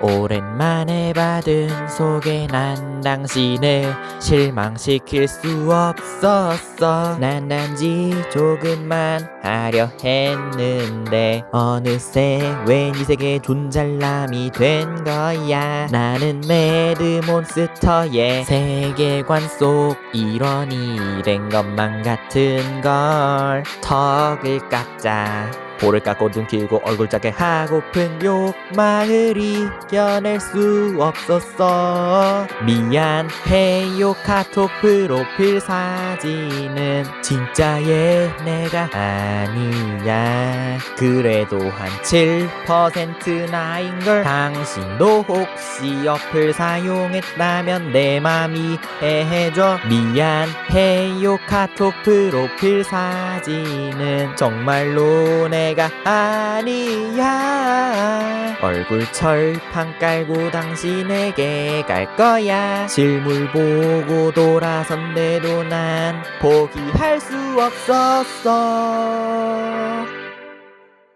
오랜만에 받은 소개 난 당신을 실망시킬 수 없었어. 난 단지 조금만 하려 했는데 어느새 웬이 세계 존잘남이 된 거야. 나는 매드몬스터의 세계관 속 일원이 된 것만 같은 걸. 턱을 깎자 볼을 깎고 눈 길고 얼굴 작게 하고픈 욕망을 이겨낼 수 없었어. 미안해요 카톡 프로필 사진은 진짜의 내가 아니야. 그래도 한 7% 나인걸 당신도 혹시 어플 사용했다면 내 맘이 해줘. 미안해요 카톡 프로필 사진은 정말로 내가 아니야. 얼굴 철판 깔고 당신에게 갈 거야. 실물 보고 돌아선대도 난 포기할 수 없었어